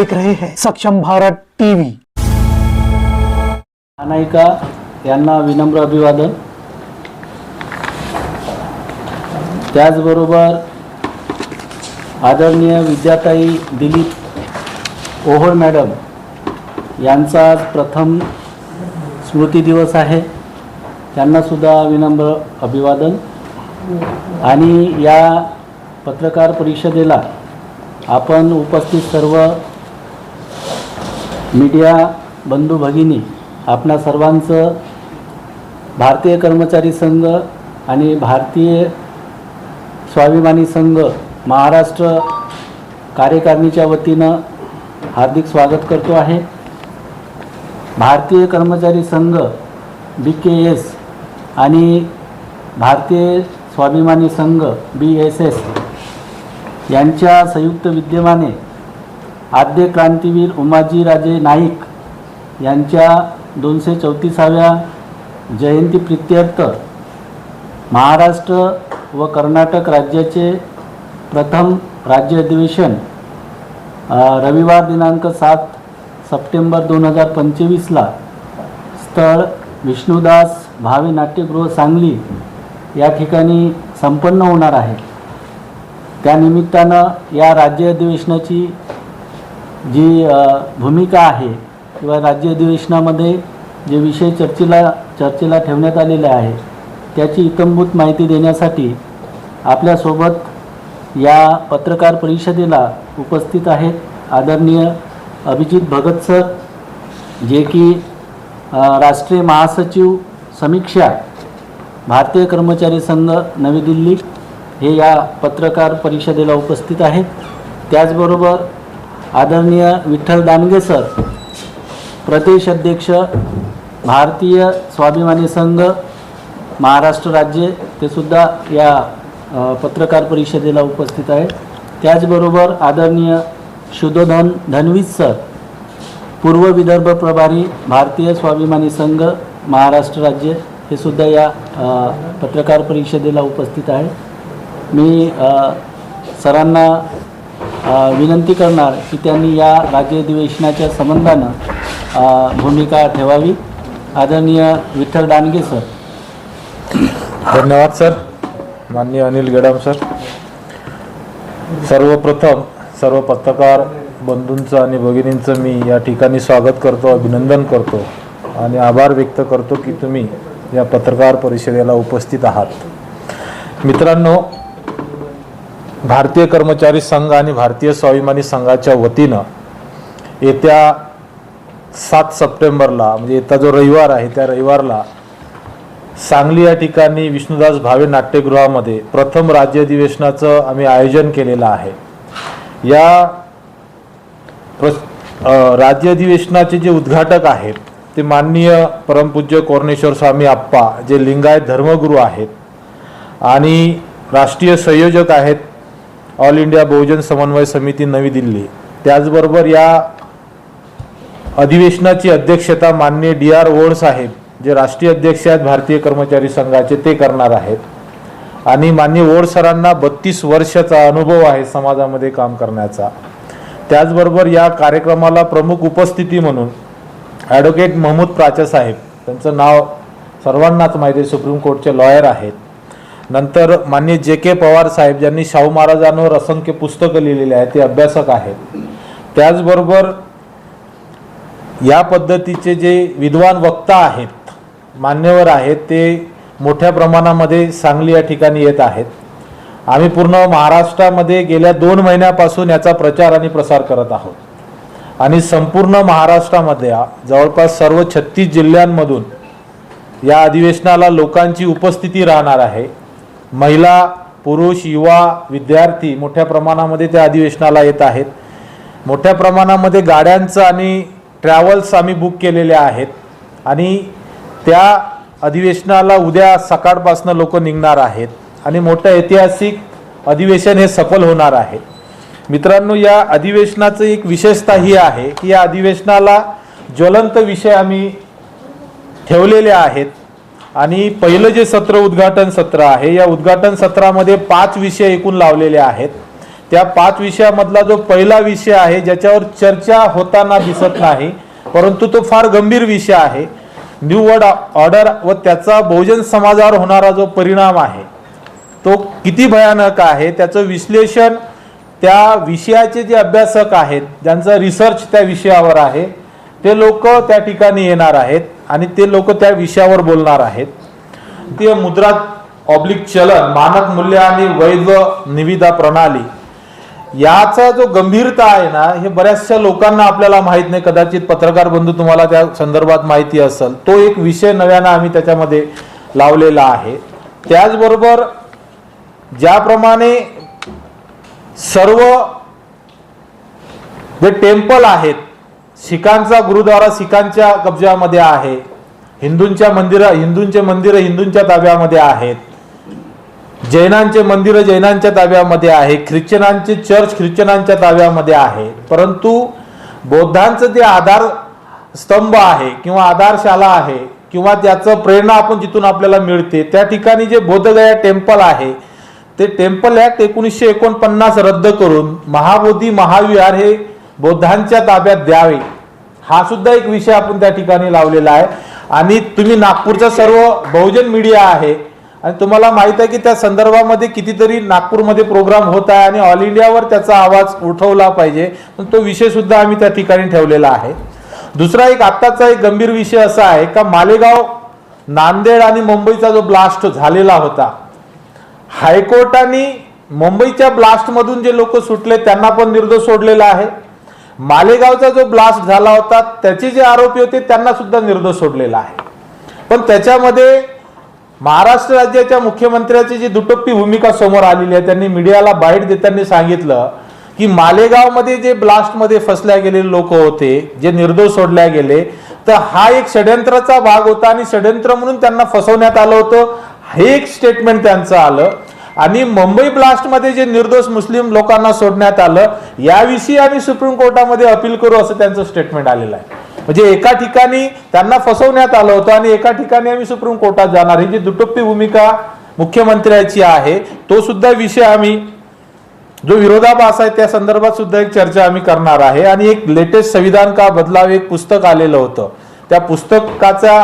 देख रहे हैं। सक्षम भारत टीवी। अनायिका यांना विनम्र अभिवादन. त्याचबरोबर आदरणीय विद्याताई दिलीप ओहोळ मॅडम यांचा आज प्रथम स्मृती दिवस आहे. त्यांनासुद्धा विनम्र अभिवादन. आणि या पत्रकार परिषदेला आपण उपस्थित सर्व मीडिया बंधू भगिनी आपणा सर्वांचं भारतीय कर्मचारी संघ आणि भारतीय स्वाभिमानी संघ महाराष्ट्र कार्यकारिणीच्या वतीनं हार्दिक स्वागत करतो आहे. भारतीय कर्मचारी संघ बी के एस आणि भारतीय स्वाभिमानी संघ बी एस एस यांच्या संयुक्त विद्यमाने आद्य क्रांतीवीर उमाजीराजे नाईक यांच्या दोनशे चौतीसाव्या जयंती प्रित्यर्थ महाराष्ट्र व कर्नाटक राज्याचे प्रथम राज्य अधिवेशन रविवार दिनांक सात सप्टेंबर दोन हजार पंचवीसला स्थळ विष्णुदास भावे नाट्यगृह सांगली या ठिकाणी संपन्न होणार आहे. त्यानिमित्तानं या राज्य अधिवेशनाची जी भूमिका आहे किंवा राज्य अधिवेशनामध्ये जे विषय चर्चेला चर्चेला ठेवण्यात आलेले आहे त्याची इतंभूत माहिती देण्यासाठी आपल्यासोबत या पत्रकार परिषदेला उपस्थित आहेत आदरणीय अभिजित भगत सर जे की राष्ट्रीय महासचिव समीक्षा भारतीय कर्मचारी संघ नवी दिल्ली हे या पत्रकार परिषदेला उपस्थित आहेत. त्याचबरोबर आदरणीय विठ्ठल दानगे सर प्रदेश अध्यक्ष भारतीय स्वाभिमानी संघ महाराष्ट्र राज्य ते सुद्धा या पत्रकार परिषदेला उपस्थित आहेत त्याचबरोबर आदरणीय शुद्धोधन धनवीज सर पूर्व विदर्भ प्रभारी भारतीय स्वाभिमानी संघ महाराष्ट्र राज्य हे सुद्धा या पत्रकार परिषदेला उपस्थित आहे. मी सरांना विनंती करणार की त्यांनी या राज्य अधिवेशनाच्या संबंधानं भूमिका ठेवावी. आदरणीय विठ्ठल दानगे सर. धन्यवाद सर. माननीय अनिल गेडाम सर. सर्वप्रथम सर्व पत्रकार बंधूंचं आणि भगिनींचं मी या ठिकाणी स्वागत करतो अभिनंदन करतो आणि आभार व्यक्त करतो की तुम्ही या पत्रकार परिषदेला उपस्थित आहात. मित्रांनो भारतीय कर्मचारी संघ आणि भारतीय स्वाभिमानी संघाच्या वतीनं येत्या सात सप्टेंबरला म्हणजे येता जो रविवार आहे त्या रविवारला सांगली या ठिकाणी विष्णुदास भावे नाट्यगृहामध्ये प्रथम राज्य अधिवेशनाचं आम्ही आयोजन केलेलं आहे. या प्र राज्य अधिवेशनाचे जे उद्घाटक आहेत ते माननीय परमपूज्य कोरणेश्वर स्वामी आप्पा जे लिंगायत धर्मगुरू आहेत आणि राष्ट्रीय संयोजक आहेत ऑल इंडिया बहुजन समन्वय समिती नवी दिल्ली. त्याचबरोबर या अधिवेशनाची अध्यक्षता माननीय डी आर ओड साहेब जे राष्ट्रीय अध्यक्ष आहेत भारतीय कर्मचारी संघाचे ते करणार आहेत. आणि माननीय ओड सरांना बत्तीस वर्षाचा अनुभव आहे समाजामध्ये काम करण्याचा. त्याचबरोबर या कार्यक्रमाला प्रमुख उपस्थिती म्हणून ॲडव्होकेट महमूद प्राचा साहेब त्यांचं नाव सर्वांनाच माहिती सुप्रीम कोर्टचे लॉयर आहेत. नंतर मान्य जे के पवार साहेब ज्यांनी शाहू महाराजांवर असंख्य पुस्तकं लिहिलेली आहेत ते अभ्यासक आहेत. त्याचबरोबर या पद्धतीचे जे विद्वान वक्ता आहेत मान्यवर आहेत ते मोठ्या प्रमाणामध्ये सांगली या ठिकाणी येत आहेत. आम्ही पूर्ण महाराष्ट्रामध्ये गेल्या दोन महिन्यापासून याचा प्रचार आणि प्रसार करत आहोत. आणि संपूर्ण महाराष्ट्रामध्ये जवळपास सर्व छत्तीस जिल्ह्यांमधून या अधिवेशनाला लोकांची उपस्थिती राहणार आहे. महिला पुरुष युवा विद्यार्थी मोठ्या प्रमाणामध्ये त्या अधिवेशनाला येत आहेत. मोठ्या प्रमाणामध्ये गाड्यांचं आणि ट्रॅव्हल्स आम्ही बुक केलेले आहेत आणि त्या अधिवेशनाला उद्या सकाळपासून लोक निघणार आहेत आणि मोठं ऐतिहासिक अधिवेशन हे सफल होणार आहे. मित्रांनो या अधिवेशनाचं एक विशेषता ही आहे की या अधिवेशनाला ज्वलंत विषय आम्ही ठेवलेले आहेत. आणि पहिलं जे सत्र उद्घाटन सत्र आहे या उद्घाटन सत्रामध्ये पाच विषय एकूण लावलेले आहेत. त्या पाच विषयामधला जो पहिला विषय आहे ज्याच्यावर चर्चा होताना दिसत नाही परंतु तो फार गंभीर विषय आहे. न्यू वर्ड ऑर्डर व त्याचा बहुजन समाजावर होणारा जो परिणाम आहे तो किती भयानक आहे त्याचं विश्लेषण त्या विषयाचे जे अभ्यासक आहेत ज्यांचा रिसर्च त्या विषयावर आहे ते लोक त्या ठिकाणी येणार आहेत आणि ते लोक त्या विषयावर बोलणार आहेत. ते मुद्रा ऑब्लिक चलन मानक मूल्य आणि वैध निविदा प्रणाली याचा जो गंभीरता आहे ना हे बऱ्याचशा लोकांना आपल्याला माहीत नाही. कदाचित पत्रकार बंधू तुम्हाला त्या संदर्भात माहिती असेल. तो एक विषय नव्यानं आम्ही त्याच्यामध्ये लावलेला आहे. त्याचबरोबर ज्याप्रमाणे सर्व जे टेम्पल आहेत शिखांचा गुरुद्वारा शिखांच्या कब्जामध्ये आहे. हिंदूंच्या मंदिर हिंदूंचे मंदिर हिंदूंच्या ताब्यामध्ये आहेत. जैनांचे मंदिर जैनांच्या ताब्यामध्ये आहे. ख्रिश्चनांचे चर्च ख्रिश्चनांच्या ताब्यामध्ये आहे. परंतु बौद्धांचं जे आधार स्तंभ आहे किंवा आधारशाला आहे किंवा त्याचं प्रेरणा आपण जिथून आपल्याला मिळते त्या ठिकाणी जे बोधगया टेम्पल आहे ते टेम्पल ऍक्ट एकोणीसशे एकोणपन्नास रद्द करून महाबोधी महाविहार हे बौद्धांच्या ताब्यात द्यावे. हा सुद्धा एक विषय आपण त्या ठिकाणी लावलेला आहे. आणि तुम्ही नागपूरचा सर्व बहुजन मीडिया आहे. आणि तुम्हाला माहीत आहे की त्या संदर्भामध्ये कितीतरी नागपूरमध्ये प्रोग्राम होत आहे आणि ऑल इंडियावर त्याचा आवाज उठवला पाहिजे. पण तो विषय सुद्धा आम्ही त्या ठिकाणी ठेवलेला आहे. दुसरा एक आत्ताचा एक गंभीर विषय असा आहे का मालेगाव नांदेड आणि मुंबईचा जो ब्लास्ट झालेला होता. हायकोर्टाने मुंबईच्या ब्लास्टमधून जे लोक सुटले त्यांना पण निर्दोष सोडलेला आहे. मालेगावचा जो ब्लास्ट झाला होता त्याचे जे आरोपी होते त्यांना सुद्धा निर्दोष सोडलेला आहे. पण त्याच्यामध्ये महाराष्ट्र राज्याच्या मुख्यमंत्र्याची जी दुटप्पी भूमिका समोर आलेली आहे त्यांनी मीडियाला बाईट देताना सांगितलं की मालेगावमध्ये जे ब्लास्टमध्ये फसल्या गेलेले लोक होते जे निर्दोष सोडल्या गेले तर हा एक षड्यंत्राचा भाग होता आणि षड्यंत्र म्हणून त्यांना फसवण्यात आलं होतं. हे एक स्टेटमेंट त्यांचं आलं. आणि मुंबई ब्लास्टमध्ये जे निर्दोष मुस्लिम लोकांना सोडण्यात आलं याविषयी आम्ही सुप्रीम कोर्टामध्ये अपील करू असं त्यांचं स्टेटमेंट आलेलं आहे. म्हणजे एका ठिकाणी त्यांना फसवण्यात आलं होतं आणि एका ठिकाणी आम्ही सुप्रीम कोर्टात जाणार ही जी दुटप्पी भूमिका मुख्यमंत्र्याची आहे तो सुद्धा विषय आम्ही जो विरोधाभास आहे त्या संदर्भात सुद्धा एक चर्चा आम्ही करणार आहे. आणि एक लेटेस्ट संविधान का बदलाव एक पुस्तक आलेलं होतं. त्या पुस्तकाचा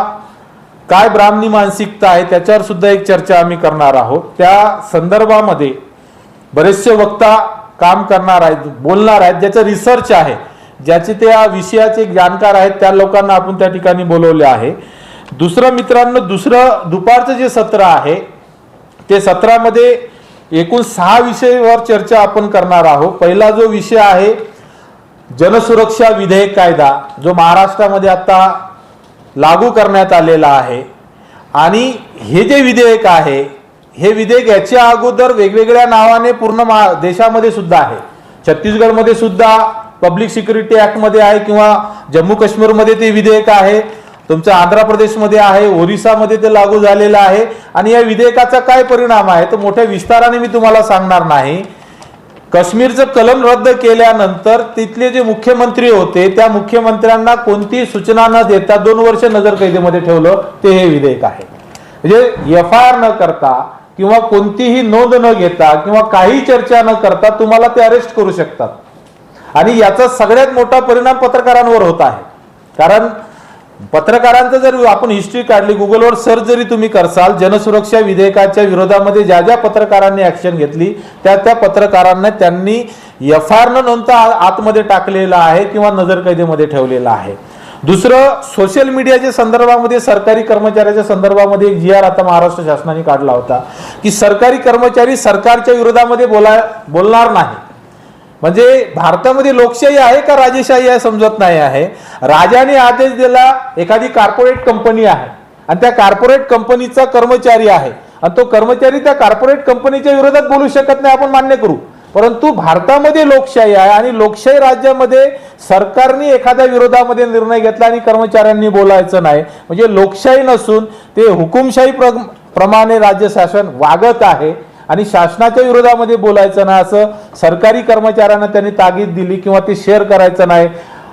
काय ब्राह्मणी मानसिकता आहे त्याच्यावर सुद्धा एक चर्चा आम्ही करणार आहोत. त्या संदर्भामध्ये बरेचसे वक्ता काम करणार आहेत बोलणार आहेत ज्याचं रिसर्च आहे ज्याचे त्या विषयाचे जाणकार आहेत त्या लोकांना आपण त्या ठिकाणी बोलवले आहे. दुसरं मित्रांनो दुसरं दुपारचं जे सत्र आहे ते सत्रामध्ये एकूण सहा विषयावर चर्चा आपण करणार आहोत. पहिला जो विषय आहे जनसुरक्षा विधेयक कायदा जो महाराष्ट्रामध्ये आता लागू करण्यात आलेला आहे. आणि हे जे विधेयक आहे हे विधेयक याच्या अगोदर वेगवेगळ्या नावाने पूर्ण मा देशामध्ये सुद्धा आहे. छत्तीसगडमध्ये सुद्धा पब्लिक सिक्युरिटी ऍक्टमध्ये आहे किंवा जम्मू काश्मीरमध्ये ते विधेयक आहे तुमचं आंध्र प्रदेशमध्ये आहे ओरिसामध्ये ते लागू झालेलं आहे. आणि या विधेयकाचा काय परिणाम आहे तो मोठ्या विस्ताराने मी तुम्हाला सांगणार नाही. काश्मीरचं कलम रद्द केल्यानंतर तिथले जे मुख्यमंत्री होते त्या मुख्यमंत्र्यांना कोणतीही सूचना न देता दोन वर्ष नजर कैदेमध्ये ठेवलं ते हे विधेयक आहे. म्हणजे एफ आय आर न करता किंवा कोणतीही नोंद न घेता किंवा काही चर्चा न करता तुम्हाला ते अरेस्ट करू शकतात. आणि याचा सगळ्यात मोठा परिणाम पत्रकारांवर होत आहे. कारण पत्रकारांचं जर आपण हिस्ट्री काढली गुगलवर सर्च जरी तुम्ही करसाल जनसुरक्षा विधेयकाच्या विरोधामध्ये ज्या ज्या पत्रकारांनी ऍक्शन घेतली त्या त्या पत्रकारांना त्यांनी एफ आर न नोंदता आतमध्ये टाकलेला आहे किंवा नजरकैदेमध्ये ठेवलेला आहे. दुसरं सोशल मीडियाच्या संदर्भामध्ये सरकारी कर्मचाऱ्याच्या संदर्भामध्ये एक जी आर आता महाराष्ट्र शासनाने काढला होता की सरकारी कर्मचारी सरकारच्या विरोधामध्ये बोला बोलणार नाही. म्हणजे भारतामध्ये लोकशाही आहे का राजेशाही आहे समजत नाही आहे. राजाने आदेश दिला एखादी कॉर्पोरेट कंपनी आहे. आणि त्या कॉर्पोरेट कंपनीचा कर्मचारी आहे. आणि तो कर्मचारी त्या कॉर्पोरेट कंपनीच्या विरोधात बोलू शकत नाही आपण मान्य करू. परंतु भारतामध्ये लोकशाही आहे आणि लोकशाही राज्यामध्ये सरकारने एखाद्या विरोधामध्ये निर्णय घेतला आणि कर्मचाऱ्यांनी बोलायचं नाही. म्हणजे लोकशाही नसून ते हुकुमशाही प्र प्रमाणे राज्य शासन वागत आहे. आणि शासनाच्या विरोधामध्ये बोलायचं नाही असं सरकारी कर्मचाऱ्यांना त्यांनी ताकीद दिली किंवा ते शेअर करायचं नाही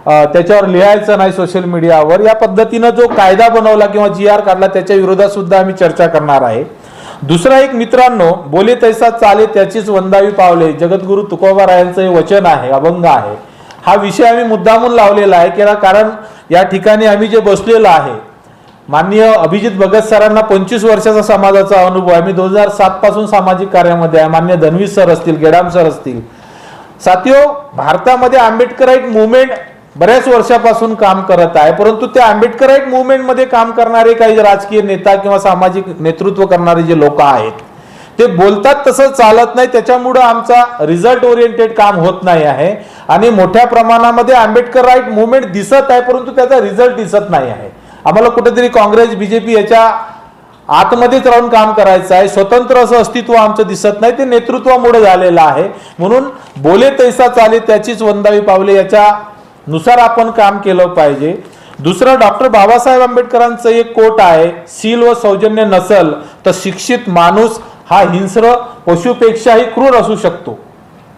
त्याच्यावर लिहायचं नाही सोशल मीडियावर या पद्धतीनं जो कायदा बनवला किंवा जी आर काढला त्याच्या विरोधात सुद्धा आम्ही चर्चा करणार आहे. दुसरा एक मित्रांनो बोले तैसा चाले त्याचीच वंदावी पावले. जगद्गुरु तुकोबारायांचं हे वचन आहे अभंग आहे. हा विषय आम्ही मुद्दामून लावलेला आहे किंवा कारण या ठिकाणी आम्ही जे बसलेलो आहे माननीय अभिजित भगत सरांना पंचवीस वर्षाचा समाजाचा अनुभव आहे. मी दोन हजार सात पासून सामाजिक कार्यामध्ये आहे. मान्य धनवीर सर असतील गेडाम सर असतील. साथियो भारतामध्ये आंबेडकराईट मुवमेंट बऱ्याच वर्षापासून काम करत आहे. परंतु त्या आंबेडकराईट मुवमेंटमध्ये काम करणारे काही राजकीय नेता किंवा सामाजिक नेतृत्व करणारे जे लोक आहेत ते बोलतात तसं चालत नाही. त्याच्यामुळं आमचा रिझल्ट ओरिएंटेड काम होत नाही आहे. आणि मोठ्या प्रमाणामध्ये आंबेडकर राईट मुवमेंट दिसत आहे परंतु त्याचा रिझल्ट दिसत नाही आहे. आम्हाला कुठेतरी काँग्रेस बीजेपी याच्या आतमध्येच राहून काम करायचं आहे. स्वतंत्र असं अस्तित्व आमचं दिसत नाही. ते नेतृत्वामुळे झालेलं आहे. म्हणून बोले तैसा चाले त्याचीच वंदावी पावले. याच्या नुसार आपण काम केलं पाहिजे. दुसरं डॉक्टर बाबासाहेब आंबेडकरांचं एक कोट आहे सील व सौजन्य नसल तर शिक्षित माणूस हा हिंस्र पशुपेक्षाही क्रूर असू शकतो.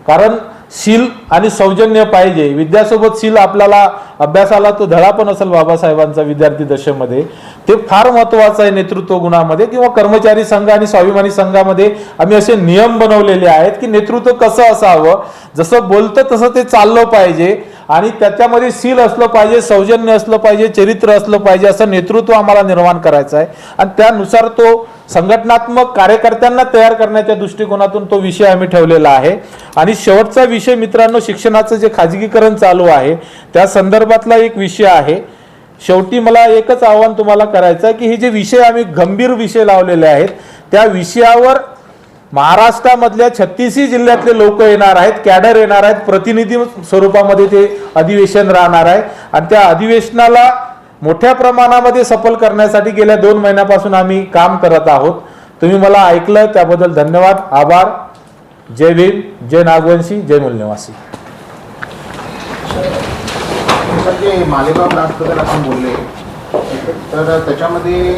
कारण शील आणि सौजन्य पाहिजे. विद्यासोबत शील आपल्याला अभ्यासाला तो धडा पण असेल बाबासाहेबांचा विद्यार्थी दशेमध्ये. ते फार महत्वाचं आहे नेतृत्व गुणामध्ये किंवा कर्मचारी संघ आणि स्वाभिमानी संघामध्ये आम्ही असे नियम बनवलेले आहेत की नेतृत्व कसं असावं. जसं बोलतं तसं ते चाललं पाहिजे. आणि त्याच्यामध्ये सील असलं पाहिजे सौजन्य असलं पाहिजे चरित्र असलं पाहिजे असं नेतृत्व आम्हाला निर्माण करायचं आहे. आणि त्यानुसार तो संघटनात्मक कार्यकर्त्यांना तयार करण्याच्या दृष्टिकोनातून तो विषय आम्ही ठेवलेला आहे. आणि शेवटचा विषय मित्रांनो शिक्षणाचं जे खाजगीकरण चालू आहे त्या संदर्भातला एक विषय आहे. शेवटी मला एकच आव्हान तुम्हाला करायचं आहे की हे जे विषय आम्ही गंभीर विषय लावलेले आहेत त्या विषयावर महाराष्ट्रामधल्या छत्तीसही जिल्ह्यातले लोक येणार आहेत कॅडर येणार आहेत प्रतिनिधी स्वरूपामध्ये ते अधिवेशन राहणार आहे. आणि त्या अधिवेशनाला मोठ्या प्रमाणामध्ये सफल करण्यासाठी गेल्या दोन महिन्यापासून आम्ही काम करत आहोत. तुम्ही मला ऐकलं त्याबद्दल धन्यवाद आभार. जय भीम जय नागवंशी जय मूलनिवासी. मालेगाव आपण बोलले तर त्याच्यामध्ये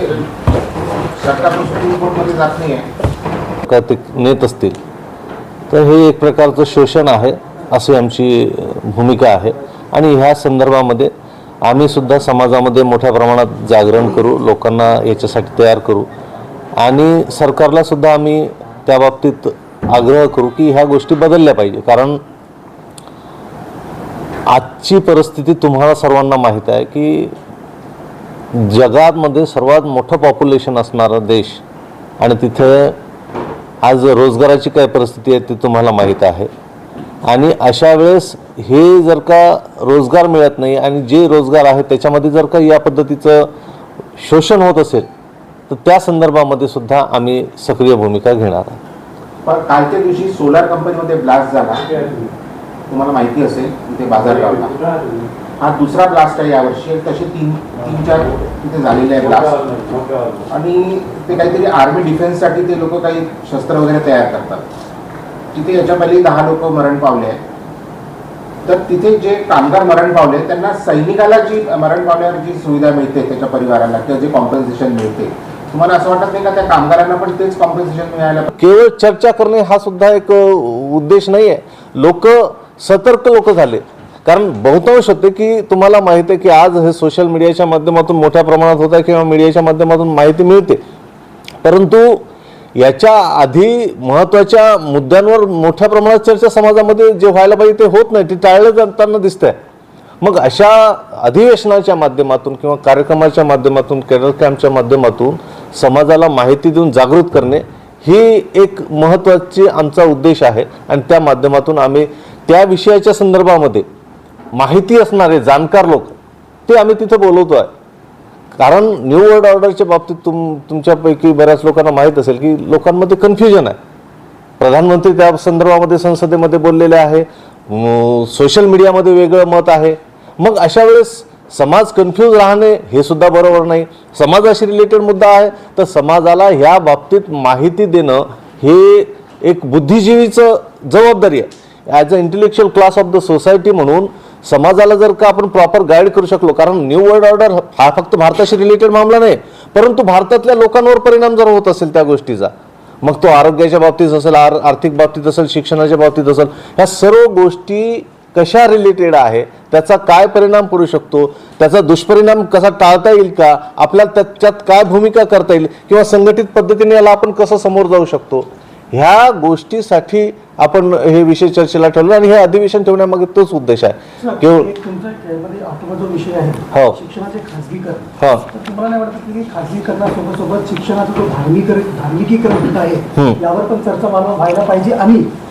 सरकार सुप्रीम कोर्टमध्ये जात नाही आहे का ते नेत असतील. तर हे एक प्रकारचं शोषण आहे अशी आमची भूमिका आहे. आणि ह्या संदर्भामध्ये आम्ही सुद्धा समाजामध्ये मोठ्या प्रमाणात जागरण करू लोकांना याच्यासाठी तयार करू. आणि सरकारला सुद्धा आम्ही त्या बाबतीत आग्रह करू की ह्या गोष्टी बदलल्या पाहिजे. कारण आजची परिस्थिती तुम्हाला सर्वांना माहीत आहे की जगामध्ये सर्वात मोठं पॉप्युलेशन असणारा देश आणि तिथे आज रोजगाराची काय परिस्थिती आहे ती तुम्हाला माहीत आहे. आणि अशा वेळेस हे जर का रोजगार मिळत नाही आणि जे रोजगार आहे त्याच्यामध्ये जर का या पद्धतीचं शोषण होत असेल तर त्या संदर्भामध्ये सुद्धा आम्ही सक्रिय भूमिका घेणार आहोत. पण कालच्या दिवशी सोलार कंपनीमध्ये ब्लास्ट झाला. तुम्हाला माहिती असेल ते बाजार हा दुसरा ब्लास्ट आहे. यावर्षी तसे तीन तीन चार तिथे झालेले आहे ब्लास्ट आणि ते काहीतरी आर्मी डिफेन्ससाठी ते लोक काही शस्त्र वगैरे तयार करतात. तिथे याच्या पहिले दहा लोक मरण पावले आहेत. तर तिथे जे कामगार मरण पावले त्यांना सैनिकाला जी मरण पावल्यावर जी सुविधा मिळते त्याच्या परिवाराला किंवा जे कॉम्पन्सेशन मिळते. तुम्हाला असं वाटत नाही का त्या कामगारांना पण तेच कॉम्पन्सेशन मिळायला केवळ चर्चा करणे हा सुद्धा एक उद्देश नाही आहे लोक सतर्क लोक झाले. कारण बहुतांश होते की तुम्हाला माहिती आहे की आज हे सोशल मीडियाच्या माध्यमातून मोठ्या प्रमाणात होत आहे किंवा मीडियाच्या माध्यमातून माहिती मिळते. परंतु याच्या आधी महत्त्वाच्या मुद्द्यांवर मोठ्या प्रमाणात चर्चा समाजामध्ये जे व्हायला पाहिजे ते होत नाही ते टाळलं जाताना दिसतंय. मग अशा अधिवेशनाच्या माध्यमातून किंवा कार्यक्रमाच्या माध्यमातून केरळ कॅम्पच्या माध्यमातून समाजाला माहिती देऊन जागृत करणे ही एक महत्त्वाची आमचा उद्देश आहे. आणि त्या माध्यमातून आम्ही त्या विषयाच्या संदर्भामध्ये माहिती असणारे जाणकार लोक ते आम्ही तिथं बोलवतो आहे कारण न्यू वर्ल्ड ऑर्डरच्या बाबतीत तुम तुमच्यापैकी बऱ्याच लोकांना माहीत असेल की लोकांमध्ये कन्फ्युजन आहे. प्रधानमंत्री त्या संदर्भामध्ये संसदेमध्ये बोललेले आहे. सोशल मीडियामध्ये वेगळं मत आहे. मग अशा वेळेस समाज कन्फ्यूज राहणे हे सुद्धा बरोबर नाही. समाजाशी रिलेटेड मुद्दा आहे. तर समाजाला ह्या बाबतीत माहिती देणं हे एक बुद्धिजीवीचं जबाबदारी आहे. As a intellectual class of the society म्हणून समाजाला जर का आपण प्रॉपर गाईड करू शकलो कारण न्यू वर्ल्ड ऑर्डर हा फक्त भारताशी रिलेटेड मामला नाही परंतु भारतातल्या लोकांवर परिणाम जर होत असेल त्या गोष्टीचा मग तो आरोग्याच्या बाबतीत असेल आर आर्थिक बाबतीत असेल शिक्षणाच्या बाबतीत असेल ह्या सर्व गोष्टी कशा रिलेटेड आहे त्याचा काय परिणाम करू शकतो त्याचा दुष्परिणाम कसा टाळता येईल का आपल्याला त्याच्यात काय भूमिका करता येईल किंवा संघटित पद्धतीने याला आपण कसं समोर जाऊ शकतो ह्या गोष्टीसाठी आपण हे विषय चर्चेला ठेवलं आणि हे अधिवेशन ठेवण्यामागे तोच उद्देश आहे. हो. हा.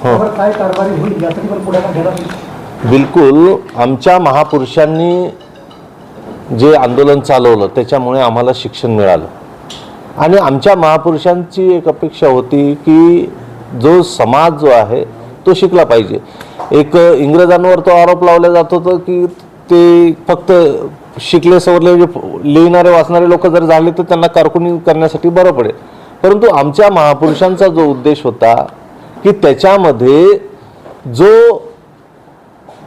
हो. बिलकुल आमच्या महापुरुषांनी जे आंदोलन चालवलं त्याच्यामुळे आम्हाला शिक्षण मिळालं. आणि आमच्या महापुरुषांची एक अपेक्षा होती की जो समाज जो आहे तो शिकला पाहिजे. एक इंग्रजांवर तो आरोप लावला जात होता की ते फक्त शिकले सवरले म्हणजे लिहिणारे वाचणारे लोक जर झाले तर त्यांना कारकुनी करण्यासाठी बरं पडेल. परंतु आमच्या महापुरुषांचा जो उद्देश होता की त्याच्यामध्ये जो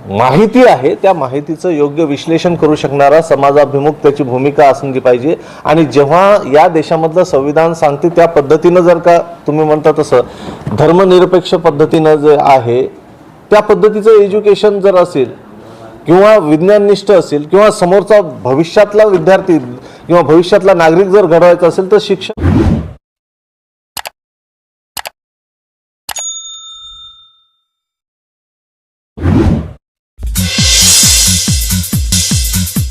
माहिती आहे त्या माहितीचं योग्य विश्लेषण करू शकणारा समाजाभिमुख त्याची भूमिका असली पाहिजे. आणि जेव्हा या देशामधलं संविधान सांगते त्या पद्धतीनं जर का तुम्ही म्हणता तसं धर्मनिरपेक्ष पद्धतीनं जे आहे त्या पद्धतीचं एज्युकेशन जर असेल किंवा विज्ञाननिष्ठ असेल किंवा समोरचा भविष्यातला विद्यार्थी किंवा भविष्यातला नागरिक जर घडवायचा असेल तर शिक्षण